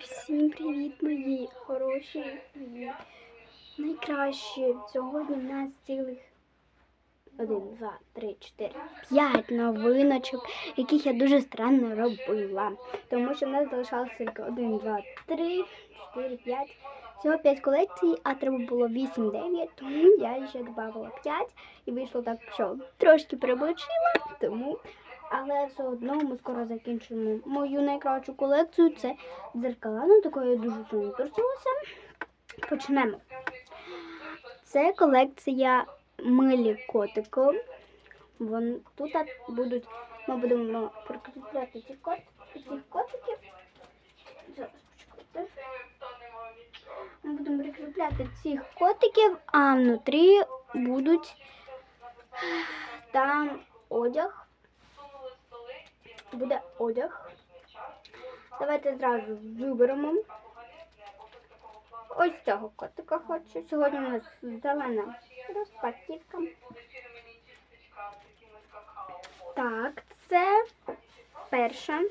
Всім привіт, мої хороші, мої найкращі. Сьогодні в нас цілих один, два, три, чотири, п'ять новиночок, яких я дуже странно робила. Тому що в нас залишалося тільки один, два, три, чотири, п'ять. Всього п'ять колекцій, а треба було вісім, дев'ять, тому я ще додавала п'ять. І вийшло так, що трошки переборчила, тому. Але все одно ми скоро закінчимо мою найкращу колекцію. Це дзеркала, на такої дуже сильно торсилася. Почнемо. Це колекція милі котику. Вон тут будуть, ми будемо прикріпляти ці кот, цих котиків. Зараз почекайте. Ми будемо прикріпляти цих котиків, а внутрі будуть там одяг. Буде одяг. Давайте зразу виберемо. Ось цього котика хочу. Сьогодні у нас зелена розпаківка. Так, це перша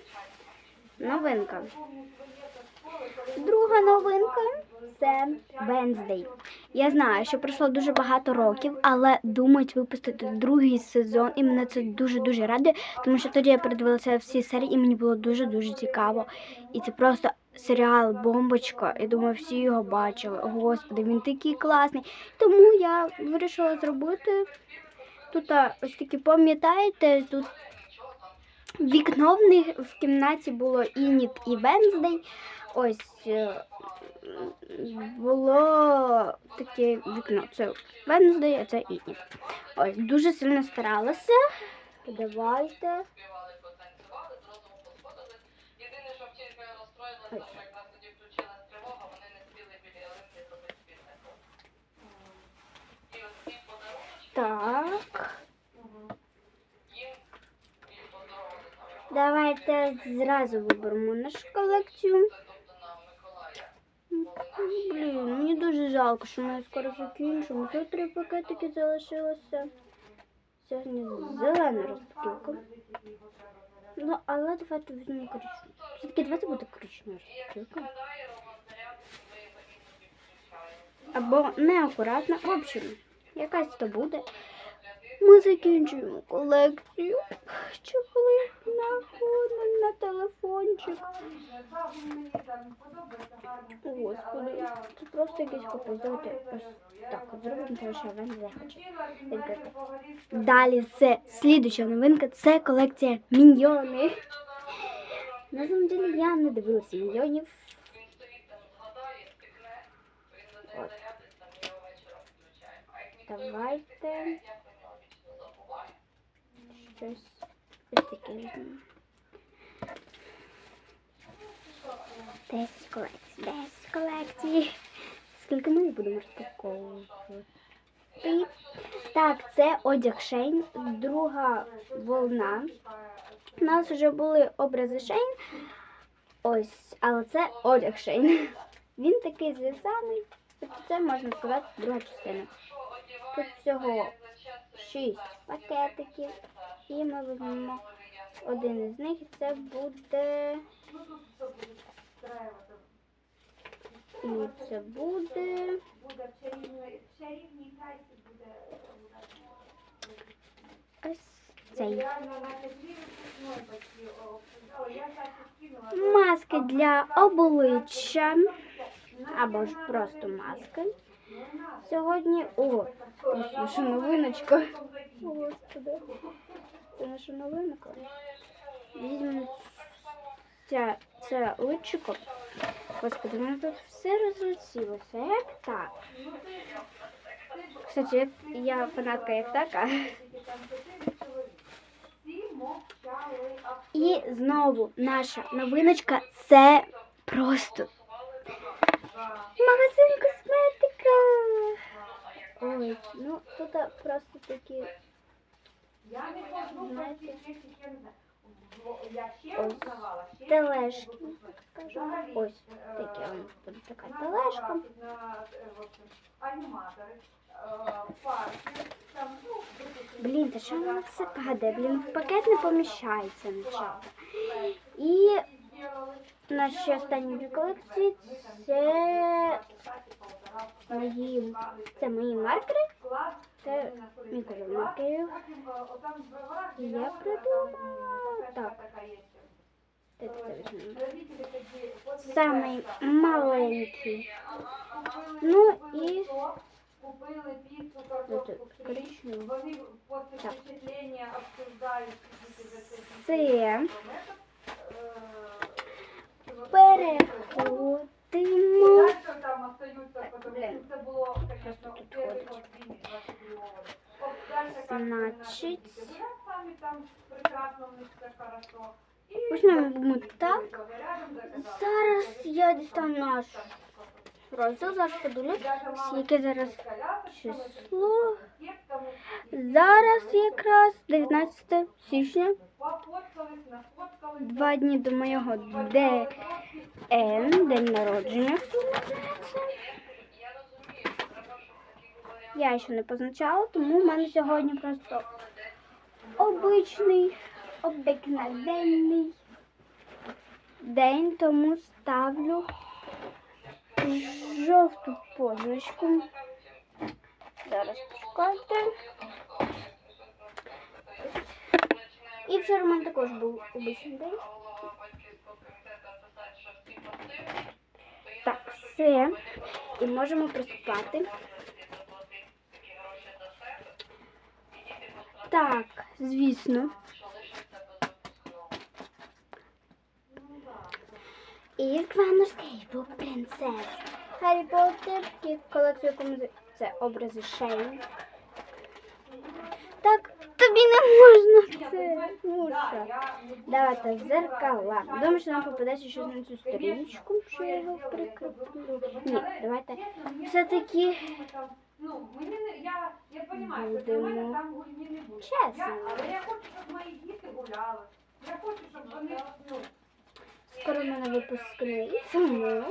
новинка. Друга новинка це Wednesday. Я знаю, що пройшло дуже багато років, але думають випустити другий сезон, і мене це дуже-дуже радує, тому що тоді я передивилася всі серії, і мені було дуже-дуже цікаво. І це просто серіал Бомбочка. Я думаю, всі його бачили. Господи, він такий класний. Тому я вирішила зробити тут ось такі, пам'ятаєте, тут вікно в них в кімнаті було Ініт і Венздей. Ось е, було таке вікно. Це Венздей, а це Ініт. Ось дуже сильно старалася. Давайте. Подарунки Так. Давайте зразу виберемо нашу колекцію. Блін, мені дуже жалко, що ми скоро закінчимо. Ще три пакетики залишилося. Сьогодні зелена розпаківка. Ну, але давайте візьмемо коричневу. Все-таки давайте буде коричнева розпаківка. Або неакуратна. В общем, якась то буде. Ми закінчуємо колекцію. Чохли на фон, на телефончик. Господи, це просто якийсь капець. Давайте ось так зробимо, тому що я не хочу відкрити. Далі це слідуча новинка, це колекція міньйони. На самом деле я не дивилася От. зарядить, там його вечором включає. А як ніхто його не Давайте стикне, я про нього вічно забуваю. Щось ось таке візьмемо. 10 колекцій, 10 колекцій. Скільки ми будемо розпаковувати? Так, це одяг Шейн, друга волна. У нас вже були образи Шейн. Ось, але це одяг Шейн. Він такий зв'язаний. Тобто це можна сказати друга частина. Тут всього 6 пакетиків. І ми візьмемо один із них. Це буде. І це буде. Ось цей. Маски для обличчя. Або ж просто маски. Сьогодні. О, ось наша новиночка. Господи. Це наша новинка. Візьмемо ця, це личико. Господи, мене тут все розлетілося. Як так? Кстати, я фанатка як така. І знову наша новиночка це просто магазин косметика. Ой, ну тут просто такі. Знаєте, ось тележки, так скажемо. Ось такі у нас буде така тележка. Блін, та що воно все падає? Блін, в пакет не поміщається нічого. І Наші останні дві колекції це мої, це мої маркери. Це мій колір маркерів. І я придумала так. Самий маленький. Ну і Купили піцу, картошку фрі. Вони після впечатлення обсуждають, це Це Е, переходимо. Дальше там остаються, Блін. що це було, конечно, тут перший год війни, 22 года. От дальше как Значить. самі там прекрасно, в них все хорошо. Візьмемо так. Зараз я дістану наш розділ, зараз подивлюсь, яке зараз число. Зараз якраз 19 січня, два дні до моєго ДН, день народження. Я ще не позначала, тому в мене сьогодні просто обичний, обикновенний день, тому ставлю жовту позначку. Зараз почекайте. І вчора в мене також був обичний день. голова батьківського комітету писати, що всі пасивні, то я Так, все. І можемо приступати. Так, звісно. І Кванорський був принцес. Гаррі Поттер, колекцію це образи Шейн. Тобі не можна це. Муша. Давайте зеркала. Думаю, що нам попадеться щось на цю сторіночку, що я його прикріплю. Ні, давайте все-таки Ну, мені не, я, я розумію, що для мене там гульні не буде. чесно. Я, але я хочу, щоб мої діти гуляли. Я хочу, щоб вони, ну, скоро в мене випускний. Тому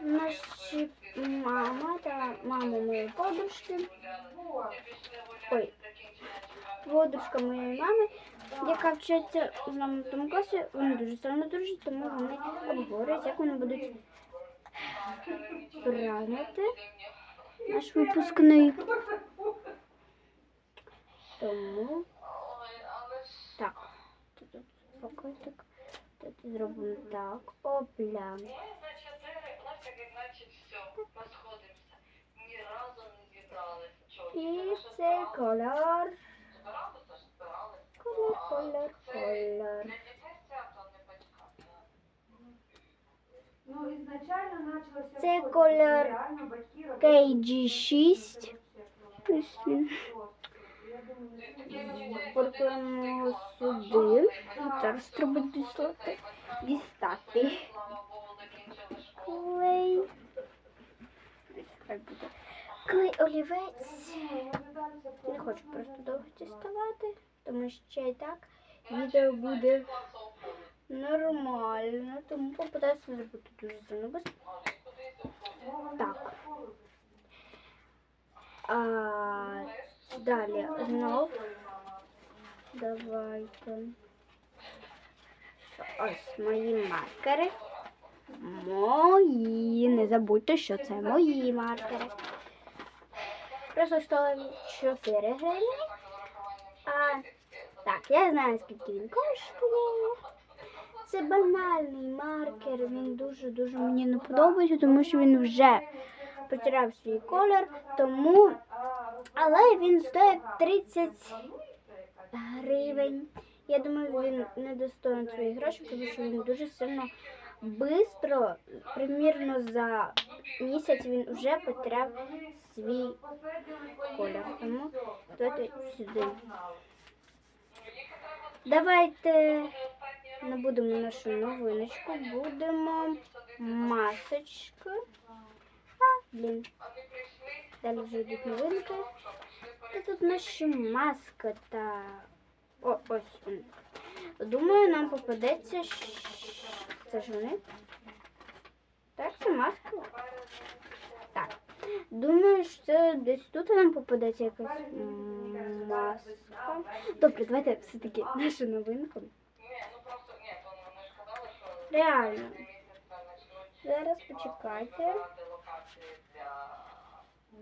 наші мама та мама моєї подружки. Ой, подружка моєї мами, яка вчиться в нами в тому класі, вони дуже сильно дружать, тому вони обговорюють, як вони будуть празднувати наш випускний. Тому так. Тут покотик. Тут зробимо так. Опля. І цей колор. Збиралися ж збиралися. Колор, колор, колор. Для дітей свято, не батькам. Ну, ізначально почалося... Це все, колір реально батьки робили KG6. Ось він. Я думаю, не Поркуємо сюди. Зараз треба дістати. Дістати. Слава Богу, закінчили школу. Клей. Ось хай буде. Клей олівець. Не хочу просто довго діставати, тому що й так відео буде нормально, тому попитаюся зробити дуже сильно. Так. А, далі знов. Давайте. Ось мої маркери. Мої. Не забудьте, що це мої маркери. Просто стоїть 4 гривні. А, так, я знаю, скільки він коштує. Це банальний маркер. Він дуже-дуже мені не подобається, тому що він вже потеряв свій колір. Тому, але він стоїть 30 гривень. Я думаю, він не достоїн своїх грошей, тому що він дуже сильно швидко, примірно за місяць він вже потеряв свій колір. Тому давайте сюди. Давайте не будемо нашу новиночку, будемо масочку. А, блін. Далі вже йдуть новинки. Та тут наші маска та. О, ось. Думаю, нам попадеться. Це ж вони. Так, це маска. Так. Думаю, що десь тут нам попадеться якась маска. Добре, давайте все-таки нашу новинку. Реально. Зараз почекайте.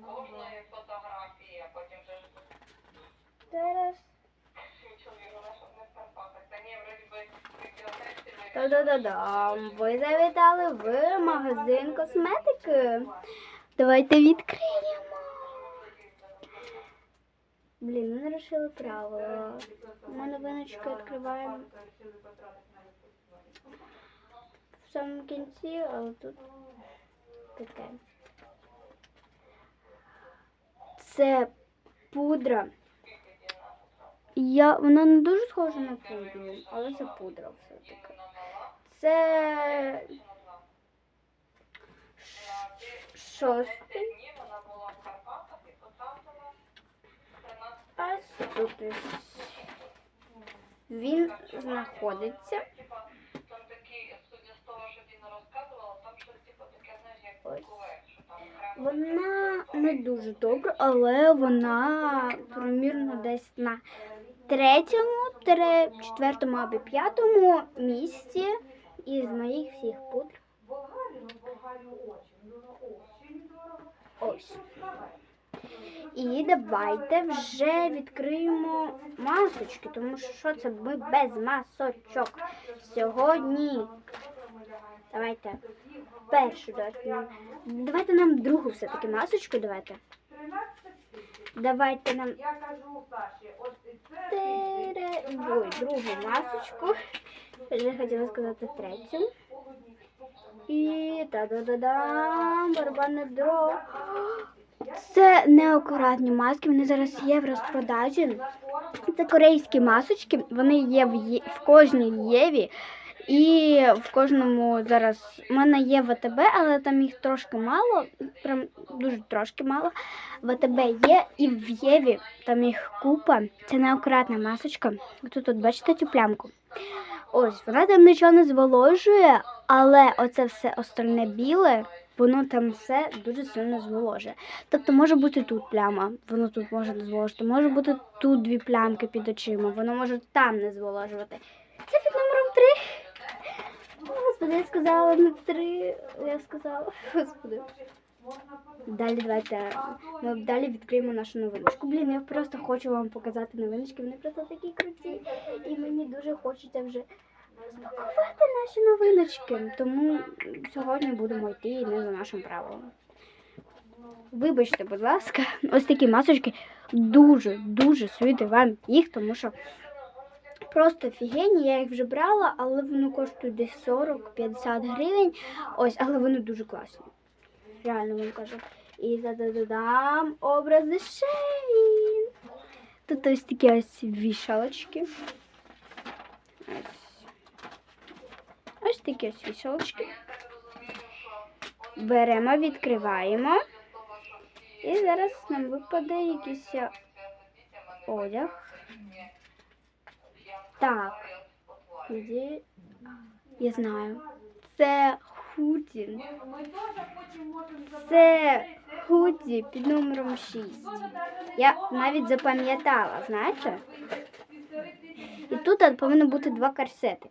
кожної фотографії, а потім вже Зараз. чоловіка, щоб не Та ні, вроді би Та-да-да-дам. Ви завітали в магазин косметики. Давайте відкриємо. Блін, ми нарушили правила. Ми новиночки відкриваємо в самому кінці, але тут таке. Це пудра. Я, вона не дуже схожа на пудру, але це пудра все-таки. Це шостий. Ні, вона була в Карпатах і потратила 13 А тут він знаходиться. Ось. Вона не дуже добра, але вона примірно десь на третьому, четвертому або п'ятому місці із моїх всіх пудр. Ось. І давайте вже відкриємо масочки, тому що що це ми без масочок сьогодні. Давайте першу давайте нам. Давайте нам другу все-таки масочку. Давайте. Давайте нам тере... Ой, другу масочку. Вже хотіла сказати третю. І та-да-да-дам, барабанна дров. Це неакуратні маски, вони зараз є в розпродажі. Це корейські масочки, вони є в, Є- в кожній Єві. І в кожному зараз у мене є ВТБ, але там їх трошки мало, прям дуже трошки мало. ВТБ є і в Єві там їх купа. Це неакуратна масочка. Тут от бачите цю плямку. Ось, вона там нічого не зволожує, але оце все остальне біле, воно там все дуже сильно зволожує. Тобто може бути тут пляма, воно тут може не зволожити, може бути тут дві плямки під очима, воно може там не зволожувати. Це під номером три. Господи, я сказала не три, я сказала. Господи. Далі давайте ми далі відкриємо нашу новиночку. Блін, я просто хочу вам показати новиночки. Вони просто такі круті. І мені дуже хочеться вже розпакувати наші новиночки. Тому сьогодні будемо йти не за нашим правилом. Вибачте, будь ласка, ось такі масочки дуже, дуже світи вам їх, тому що просто офігенні. Я їх вже брала, але вони коштують десь 40-50 гривень. Ось, але вони дуже класні. Реально вам кажу. І зададам образи Шейн. Тут ось такі ось вішалочки. Ось. Ось такі ось вішалочки. Беремо, відкриваємо. І зараз нам випаде якийсь е, одяг. Так. Я знаю. Це худі. Забрати. Це худі під номером 6. Я навіть запам'ятала, знаєте? І тут повинно бути два корсети.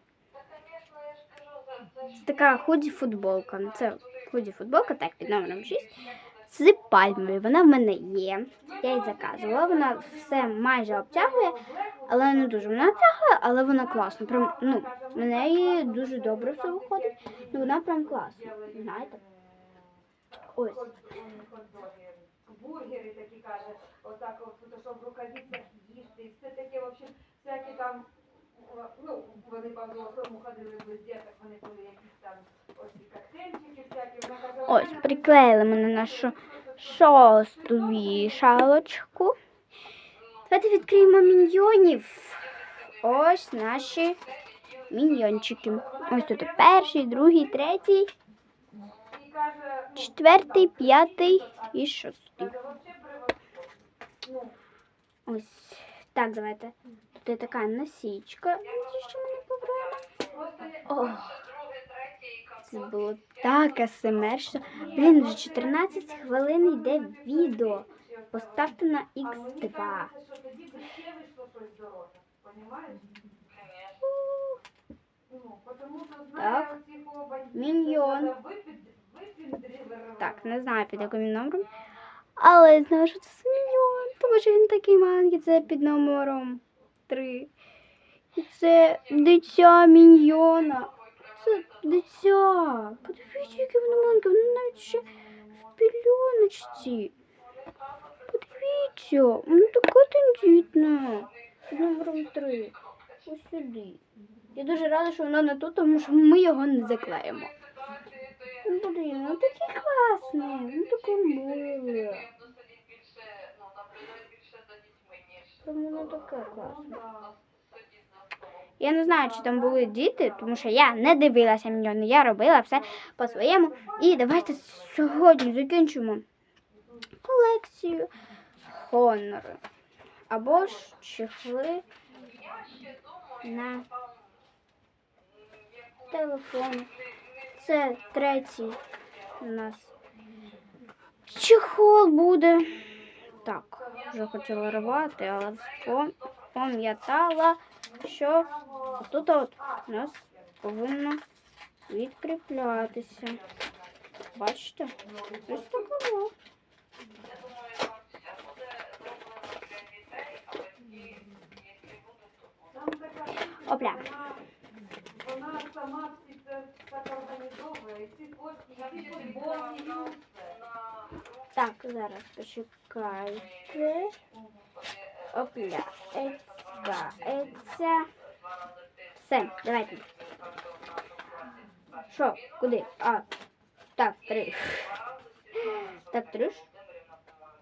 Це така худі футболка. Ну, Це худі футболка, так, під номером 6. З пальмою. Вона в мене є. Я її заказувала. Вона все майже обтягує, але не дуже. Вона обтягує, але вона класна. Прям, ну, в неї дуже добре все виходить. Ну, вона прям класна. Знаєте? Ось. Бургери такі каже, отак от, то, що в рукавицях їсти, і все таке, в общем, всякі там, ну, вони по взрослому ходили без діток, вони були якісь там ось коктейльчики всякі, вона Ось, приклеїли ми на нашу шосту вішалочку. Давайте відкриємо міньйонів. Ось наші міньйончики. Ось тут перший, другий, третій, четвертий, п'ятий і шостий. Ось так давайте. Тут є така насічка, що. Ох. Це було так асмр, що блін вже 14 хвилин йде відео. Поставте на Х2. Так. оцих о Міньйон. Так, не знаю під яким номером. Але я знаю, що це мільйон, тому що він такий маленький, це під номером 3. І це дитя міньйона. Це дитя. Подивіться, яке воно маленьке, воно навіть ще в пільоночці. Подивіться, воно таке тендітне. Під номером 3. Ось сюди. Я дуже рада, що воно не тут, тому що ми його не заклеїмо. Блін, ну такий класний, ну такий милий. воно таке класне. Я не знаю, чи там були діти, тому що я не дивилася мільйони, я робила все по-своєму. І давайте сьогодні закінчимо колекцію Хонори. Або ж чехли на телефон. Це третій у нас чехол буде. Так, вже хотіла рвати, але пам'ятала, що тут от у нас повинно відкріплятися. Бачите? Ось така штука, Опля. Сама всі це так організовує, і ці кошти, і ці футболки, і все. Так, зараз почекайте. Опля. Еться. Все, давайте. Що? Куди? А. Так, три. Так, три ж?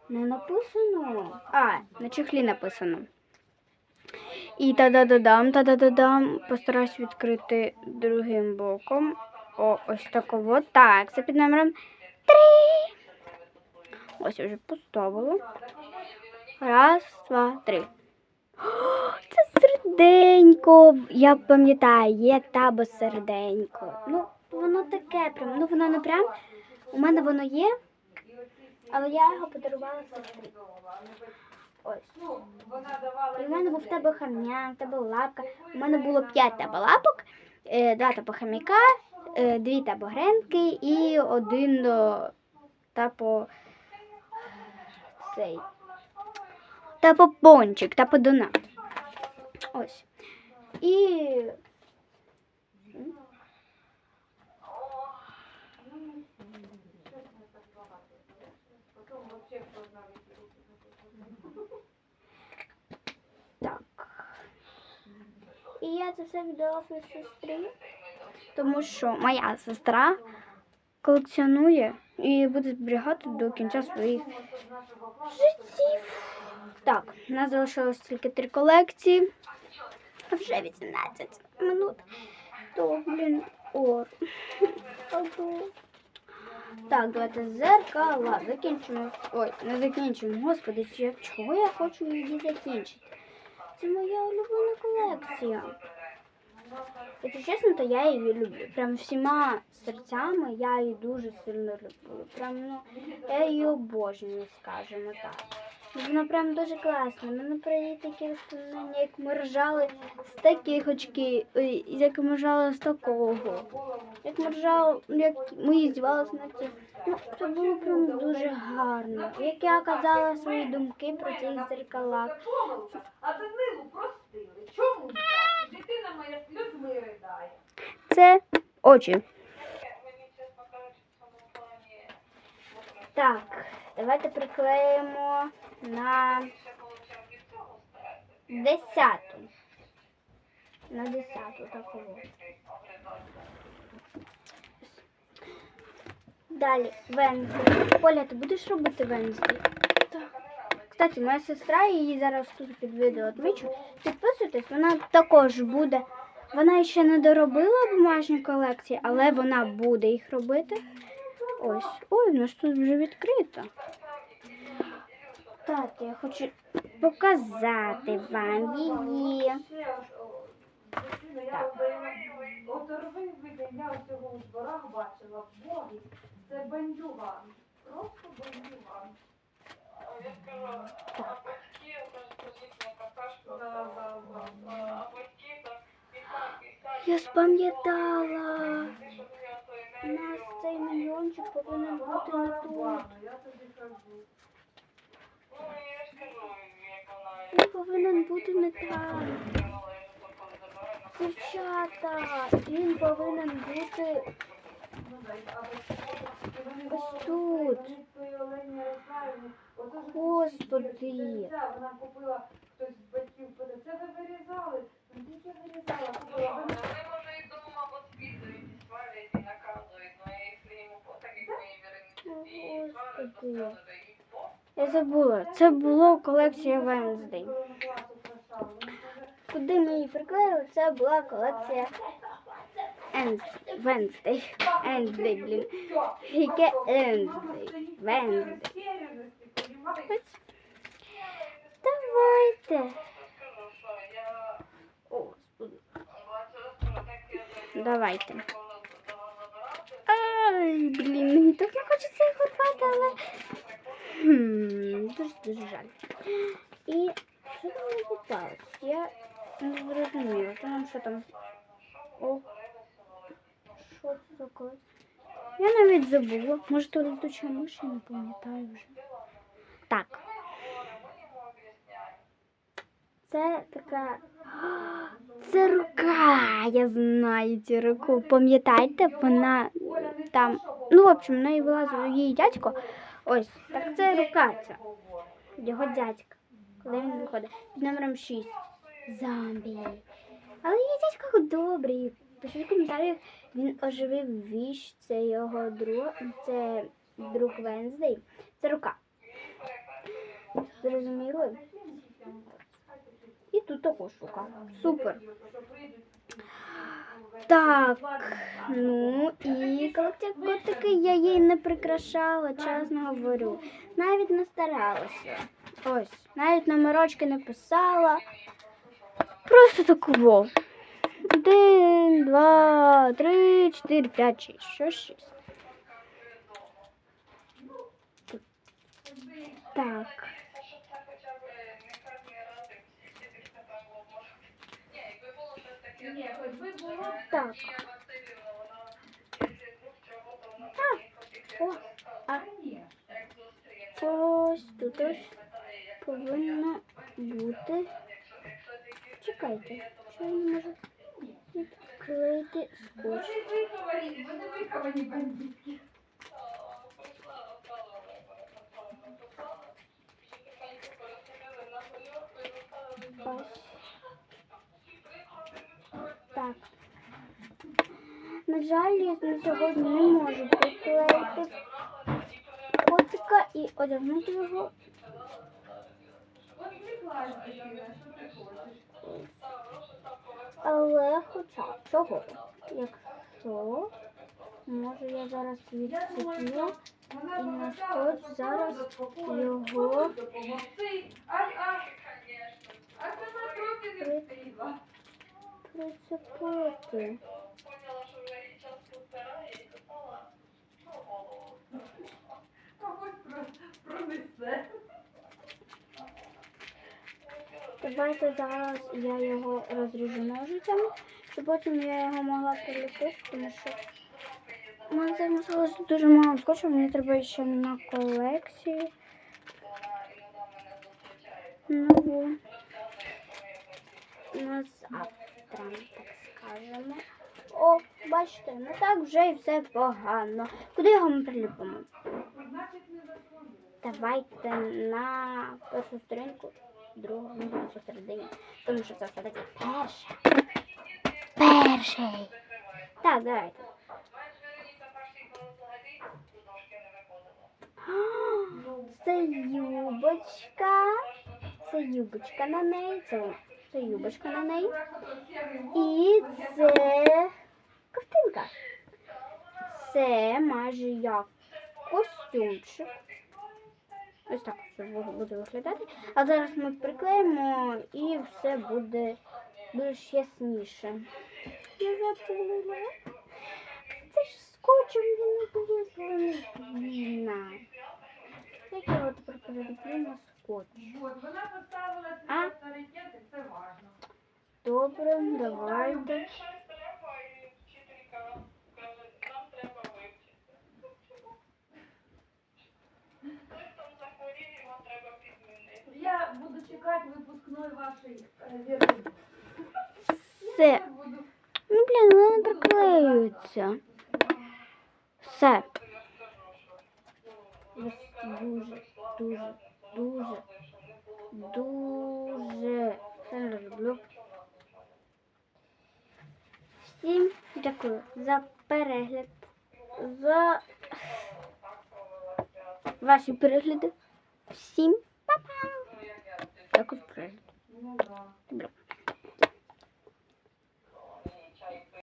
Не написано. А, на чехлі написано. І та-да-да-дам, та-да-да-дам. Постараюсь відкрити другим боком. О, ось такого. Так, це під номером три. Ось я вже поставила. Раз, два, три. О, це серденько. Я пам'ятаю, є табо серденько. Ну, воно таке прям. Ну, воно не прям. У мене воно є, але я його подарувала сестрі. Ось. Ну, І в мене був в тебе хам'як, в тебе лапка. У мене було п'ять тебе лапок, е, два тебе хам'яка, е, дві тебе гренки і один до тапо цей. Тапо пончик, тапо донат. Ось. І І я це все віддала своїй сестрі, тому що моя сестра колекціонує і буде зберігати до кінця своїх життів. Так, у нас залишилось тільки три колекції. Вже 18 минут. То, блін, ор. Так, давайте зеркала. Закінчимо. Ой, не закінчимо. Господи, чого я хочу її закінчити? Це моя улюблена колекція. Якщо чесно, то я її люблю. Прям всіма серцями я її дуже сильно люблю. Прям, ну, я її обожнюю, скажімо так. Вона прям дуже класна. Мене про її такі воспоминання, як ми ржали з таких очки, як ми ржали з такого. Як ми ржали, як ми здівалися на ці. Ну, це було прям дуже гарно. Як я казала свої думки про ці зеркала. А Данилу простили. Чому? Дитина моя сльозми ридає. Це очі. Так, давайте приклеїмо на десяту. На десяту такого. Далі Вензлі. Оля, ти будеш робити Вензлі? Кстати, моя сестра її зараз тут під відео відмічу. Підписуйтесь, вона також буде. Вона ще не доробила бумажні колекції, але вона буде їх робити. Ось. Ой, у нас тут вже відкрито. Так, я хочу показати вам її. Дитина, я у цього у дворах бачила. Боги, це бандюган. Просто бандюган. Я скажу, а батьки, а так так, Я спам'ятала. У нас цей мільйончик повинен бути не тут. Ну. Він повинен бути не там. Дівчата, він повинен бути Ну, ось тут. Господи. Вона купила, хтось з батьків це ви вирізали? Ну, вирізала? Купила, Вони, вона може, і дома воспитують, і свалять, і наказують, ну, я їх своїм так як мої і то. Я забула. Це було колекція каже, Куди ми її приклеїли, це була колекція Енс- Венздей. Блін. Яке пішов». Енздей? Мама стоїть в Венздей. розтерянності, понімаєш? Давайте. Давайте. Блін, мені так не хочеться їх рвати, але. Дуже дуже жаль. І що там не попалось? Я не зрозуміла. Там що там? О, що це колекція? Я навіть забула. Може, то летуча миш, я не пам'ятаю вже. Так. Це така. Це рука. Я знаю цю руку. Пам'ятаєте, вона там. Ну, в общем, в неї вилазив її дядько. Ось, так це рука ця. Його дядька. Коли він виходить. Під номером 6. Зомбі. Але її дядько добрий. Пишіть в коментарях, він оживив віщ, це його друг, це друг Венздей. Це рука. Зрозуміли? І тут також рука. Супер. Так, ну і котики я їй не прикрашала, чесно говорю. Навіть не старалася. Ось, навіть номерочки не писала. Просто такого. Один, два, три, чотири, п'ять, шість. Що шість? Так. що це хоча б не кожний раз, як всі там може. Ні, якби було щось таке, Ні, хоч би було Так. Надія Васильівна, вона, якщо вдруг чого, то вона А. О, а ось тут ось повинно бути. Чекайте, що я не можу відклеїти скотч. Ось. Так. На жаль, я сьогодні не можу приклеїти котика і одягнути його. Але хоча чого? Якщо може я зараз Вона І на показала, скотч що зараз його- комусь допомогти. А, а, а сама трохи не встигла. прицепити. Поняла, що вже її час підбирає і запала на голову. Комусь про- Давайте зараз я його розріжу ножицями, щоб потім я його могла приліпити, тому що у мене там залишилось дуже мало скотчу, мені треба ще на колекції. Ну, на завтра, так скажемо. О, бачите, ну так вже і все погано. Куди його ми приліпимо? Давайте на першу сторінку, другу ну, посередині, тому що це все-таки перша. Перший. Так, давайте. Це юбочка. Це юбочка на неї. Це, це юбочка на неї. І це ковтинка. Це майже як костюмчик. Ось так це бу- буде виглядати. А зараз ми приклеїмо і все буде більш ясніше. Я забула. Це ж скотчем він не повезли. Як його тепер переліплю на скотч? От, вона поставила А? свій це важно. Добре, давайте. Щось Все. Ну, блін, вони не приклеюються. Все. Дуже, дуже, дуже, дуже сильно люблю. Всім дякую за перегляд, за ваші перегляди. Всім па-па! Дякую за перегляд. Да. Добре.